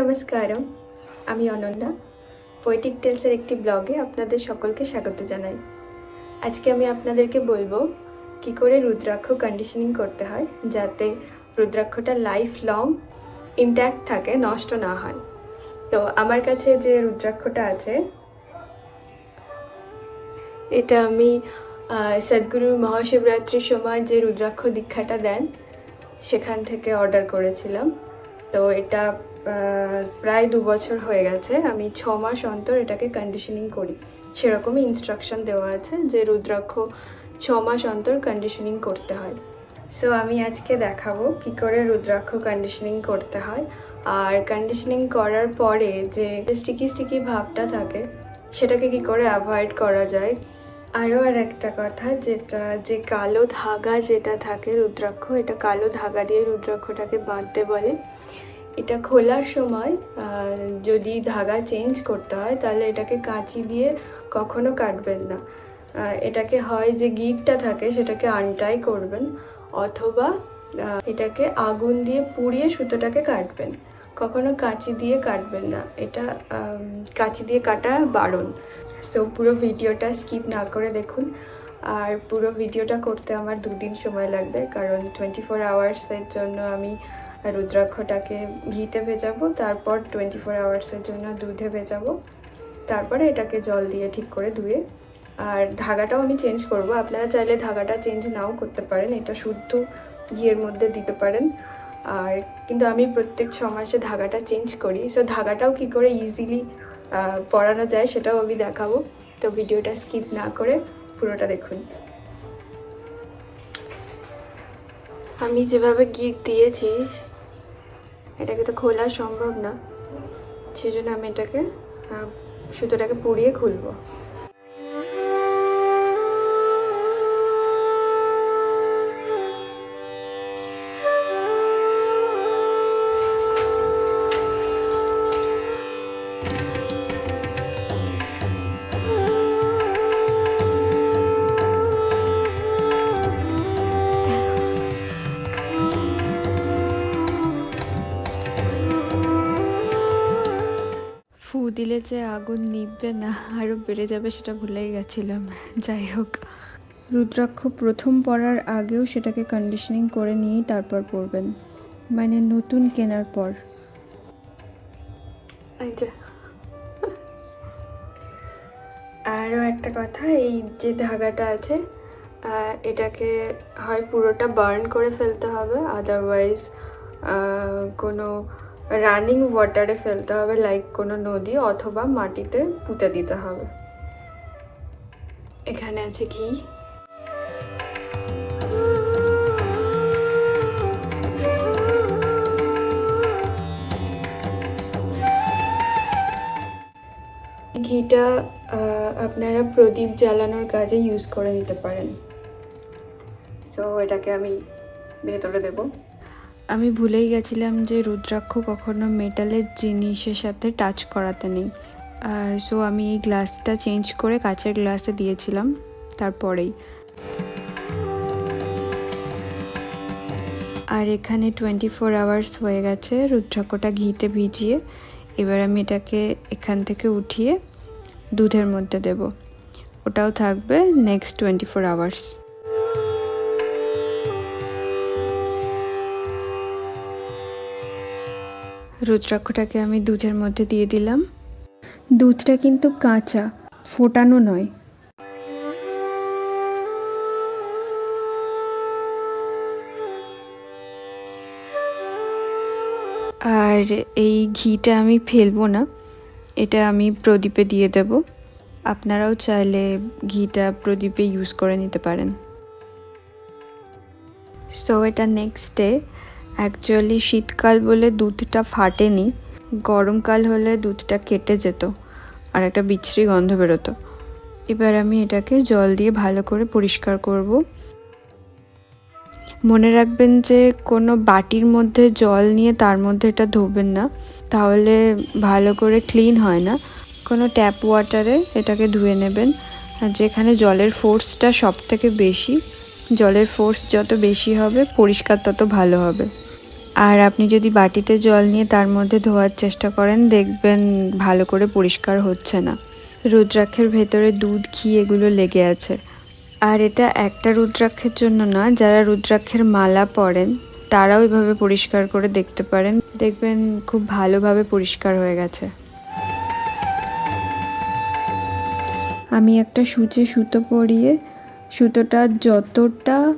নমস্কারম, আমি অনন্যা পোয়েটিক টেলসের একটি ব্লগে আপনাদের সকলকে স্বাগত জানাই। আজকে আমি আপনাদেরকে বলব কি করে রুদ্রাক্ষ কন্ডিশনিং করতে হয় যাতে রুদ্রাক্ষটা লাইফ লং ইনট্যাক্ট থাকে, নষ্ট না হয়। তো আমার কাছে যে রুদ্রাক্ষটা আছে, এটা আমি সদ্গুরু মহাশিবরাত্রির সময় যে রুদ্রাক্ষ দীক্ষাটা দেন, সেখান থেকে অর্ডার করেছিলাম। তো এটা প্রায় দু বছর হয়ে গেছে। আমি ছ মাস অন্তর এটাকে কন্ডিশনিং করি। সেরকমই ইনস্ট্রাকশন দেওয়া আছে যে রুদ্রাক্ষ ছ মাস অন্তর কন্ডিশনিং করতে হয়। সো আমি আজকে দেখাবো কি করে রুদ্রাক্ষ কন্ডিশনিং করতে হয়। আর কন্ডিশনিং করার পরে যে স্টিকি স্টিকি ভাবটা থাকে, সেটাকে কি করে অ্যাভয়েড করা যায়? আরও আর একটা কথা, যেটা, যে কালো ধাগা যেটা থাকে রুদ্রাক্ষ, এটা কালো ধাগা দিয়ে রুদ্রাক্ষটাকে বাঁধতে বলে। এটা খোলার সময় যদি ধাগা চেঞ্জ করতে হয়, তাহলে এটাকে কাঁচি দিয়ে কখনো কাটবেন না। এটাকে হয় যে গিটটা থাকে, সেটাকে আনটাই করবেন, অথবা এটাকে আগুন দিয়ে পুড়িয়ে সুতোটাকে কাটবেন। কখনো কাঁচি দিয়ে কাটবেন না। এটা কাঁচি দিয়ে কাটা বারণ। সো পুরো ভিডিওটা স্কিপ না করে দেখুন। আর পুরো ভিডিওটা করতে আমার দুদিন সময় লাগবে, কারণ টোয়েন্টি ফোর আওয়ার্সের জন্য আমি রুদ্রাক্ষটাকে ঘিতে ভেজাবো, তারপর টোয়েন্টি ফোর আওয়ার্সের জন্য দুধে ভেজাবো। তারপরে এটাকে জল দিয়ে ঠিক করে ধুয়ে, আর ধাগাটাও আমি চেঞ্জ করব। আপনারা চাইলে ধাগাটা চেঞ্জ নাও করতে পারেন, এটা শুদ্ধ ঘিয়ের মধ্যে দিতে পারেন। আর কিন্তু আমি প্রত্যেক ছ মাসে ধাগাটা চেঞ্জ করি। সো ধাগাটাও কি করে ইজিলি পরানো যায় সেটাও আমি দেখাবো। তো ভিডিওটা স্কিপ না করে পুরোটা দেখুন। আমি যেভাবে গিট দিয়েছি এটাকে তো খোলা সম্ভব না। সেজন্য আমি এটাকে সুতোটাকে পুড়িয়ে খুলবো। দিলে যে আগুন নিববে না আরও বেড়ে যাবে সেটা ভুলেই গেছিলাম। যাই হোক। রুদ্রাক্ষ প্রথম পরার আগেও সেটাকে কন্ডিশনিং করে নিয়েই তারপর পরবেন মানে নতুন কেনার পর। আরও একটা কথা এই যে ধাগাটা আছে এটাকে হয় পুরোটা বার্ন করে ফেলতে হবে আদারওয়াইজ কোনো রানিং ওয়াটারে ফেলতে হবে লাইক কোনো নদী অথবা মাটিতে পুঁতে দিতে হবে। এখানে আছে ঘি ঘিটা আপনারা প্রদীপ জ্বালানোর কাজে ইউজ করে নিতে পারেন। সো এটাকে আমি ভেতরে দেব। আমি ভুলেই গেছিলাম যে রুদ্রাক্ষ কখনো মেটালের জিনিসের সাথে টাচ করাতে নেই। সো আমি এই গ্লাসটা চেঞ্জ করে কাচের গ্লাসে দিয়েছিলাম, তারপরেই। আর এখানে টোয়েন্টি ফোর আওয়ার্স হয়ে গেছে, রুদ্রাক্ষটা ঘিতে ভিজিয়ে। এবার আমি এটাকে এখান থেকে উঠিয়ে দুধের মধ্যে দেব। ওটাও থাকবে নেক্সট টোয়েন্টি ফোর আওয়ার্স রুদ্রাক্ষটাকে আমি দুধের মধ্যে দিয়ে দিলাম। দুধটা কিন্তু কাঁচা, ফোটানো নয়। আর এই ঘিটা আমি ফেলব না, এটা আমি প্রদীপে দিয়ে দেব। আপনারাও চাইলে ঘিটা প্রদীপে ইউজ করে নিতে পারেন। সো এটা নেক্সট ডে অ্যাকচুয়ালি শীতকাল বলে দুধটা ফাটেনি, গরমকাল হলে দুধটা কেটে যেত আর একটা বিচ্ছিরি গন্ধ বেরোতো। এবার আমি এটাকে জল দিয়ে ভালো করে পরিষ্কার করব। মনে রাখবেন যে কোনো বাটির মধ্যে জল নিয়ে তার মধ্যে এটা ধোবেন না, তাহলে ভালো করে ক্লিন হয় না। কোনো ট্যাপ ওয়াটারে এটাকে ধুয়ে নেবেন, আর যেখানে জলের ফোর্সটা সব থেকে বেশি, জলের ফোর্স যত বেশি হবে, পরিষ্কার তত ভালো হবে। আর আপনি যদি বাটিতে জল নিয়ে তার মধ্যে ধোয়ার চেষ্টা করেন, দেখবেন ভালো করে পরিষ্কার হচ্ছে না। রুদ্রাক্ষের ভেতরে দুধ, ঘি এগুলো লেগে আছে। আর এটা একটা রুদ্রাক্ষের জন্য না, যারা রুদ্রাক্ষের মালা পরেন, তারাও এভাবে পরিষ্কার করে দেখতে পারেন। দেখবেন খুব ভালোভাবে পরিষ্কার হয়ে গেছে। আমি একটা সূচে সুতো পরিয়ে, সুতোটা যতটা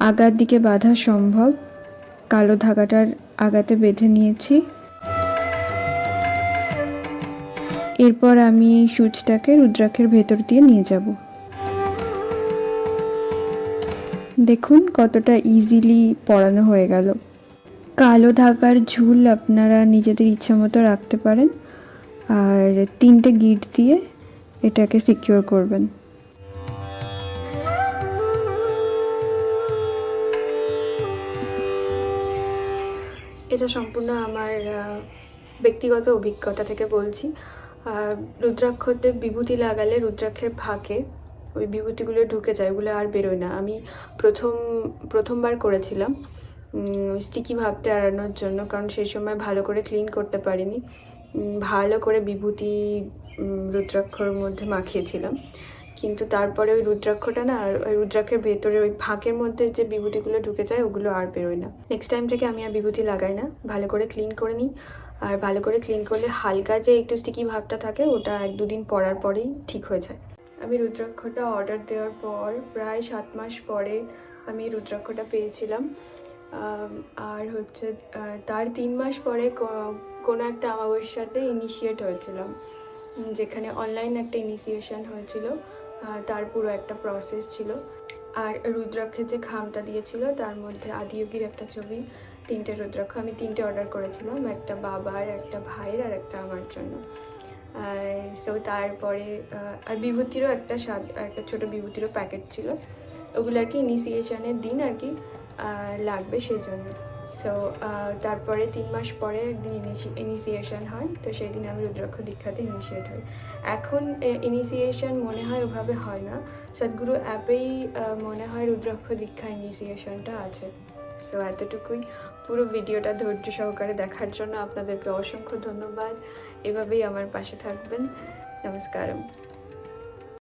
আগার দিকে বাঁধা সম্ভব কালো ধাগাটার আগাতে বেঁধে নিয়েছি। এরপর আমি এই সূচটাকে রুদ্রাক্ষের ভেতর দিয়ে নিয়ে যাব। দেখুন কতটা ইজিলি পরানো হয়ে গেল। কালো ধাগার ঝুল আপনারা নিজেদের ইচ্ছা মতো রাখতে পারেন। আর তিনটে গিট দিয়ে এটাকে সিকিওর করবেন। এটা সম্পূর্ণ আমার ব্যক্তিগত অভিজ্ঞতা থেকে বলছি। রুদ্রাক্ষতে বিভূতি লাগালে রুদ্রাক্ষের ফাঁকে ওই বিভূতিগুলো ঢুকে যায়, ওগুলো আর বেরোয় না। আমি প্রথম, প্রথমবার করেছিলাম স্টিকি ভাবটা এড়ানোর জন্য, কারণ সেই সময় ভালো করে ক্লিন করতে পারিনি। ভালো করে বিভূতি রুদ্রাক্ষর মধ্যে মাখিয়েছিলাম। কিন্তু তারপরে ওই রুদ্রাক্ষটা না, আর ওই রুদ্রাক্ষের ভেতরে ওই ফাঁকের মধ্যে যে বিভূতিগুলো ঢুকে যায়, ওগুলো আর বেরোয় না। নেক্সট টাইম থেকে আমি আর বিভূতি লাগাই না। ভালো করে ক্লিন করে নিই। আর ভালো করে ক্লিন করলে হালকা যে একটু স্টিকি ভাবটা থাকে, ওটা এক দুদিন পরার পরেই ঠিক হয়ে যায়। আমি রুদ্রাক্ষটা অর্ডার দেওয়ার পর প্রায় সাত মাস পরে আমি রুদ্রাক্ষটা পেয়েছিলাম। আর হচ্ছে তার তিন মাস পরে কোনো একটা অমাবস্যাতে ইনিশিয়েট হয়েছিলাম। যেখানে অনলাইন একটা ইনিশিয়েশন হয়েছিল। তার পুরো একটা প্রসেস ছিল। আর রুদ্রাক্ষের যে খামটা দিয়েছিল, তার মধ্যে আদিয়োগীর একটা ছবি, তিনটে রুদ্রাক্ষ। আমি তিনটে অর্ডার করেছিলাম, একটা বাবার, একটা ভাইয়ের আর একটা আমার জন্য। সো তারপরে আর বিভূতিরও একটা স্বাদ একটা ছোট বিভূতিরও প্যাকেট ছিল। ওগুলো আর কি ইনিশিয়েশনের দিন আর কি লাগবে সেই জন্য সো তারপরে তিন মাস পরে একদিন ইনিশিয়েশন হয়। তো সেই দিন আমি রুদ্রাক্ষ দীক্ষাতে ইনিশিয়েট হই। এখন ইনিশিয়েশন মনে হয় ওভাবে হয় না। সদ্গুরু অ্যাপেই মনে হয় রুদ্রাক্ষ দীক্ষা ইনিশিয়েশনটা আছে। সো এতটুকুই। পুরো ভিডিওটা ধৈর্য সহকারে দেখার জন্য আপনাদেরকে অসংখ্য ধন্যবাদ। এভাবেই আমার পাশে থাকবেন। নমস্কারম।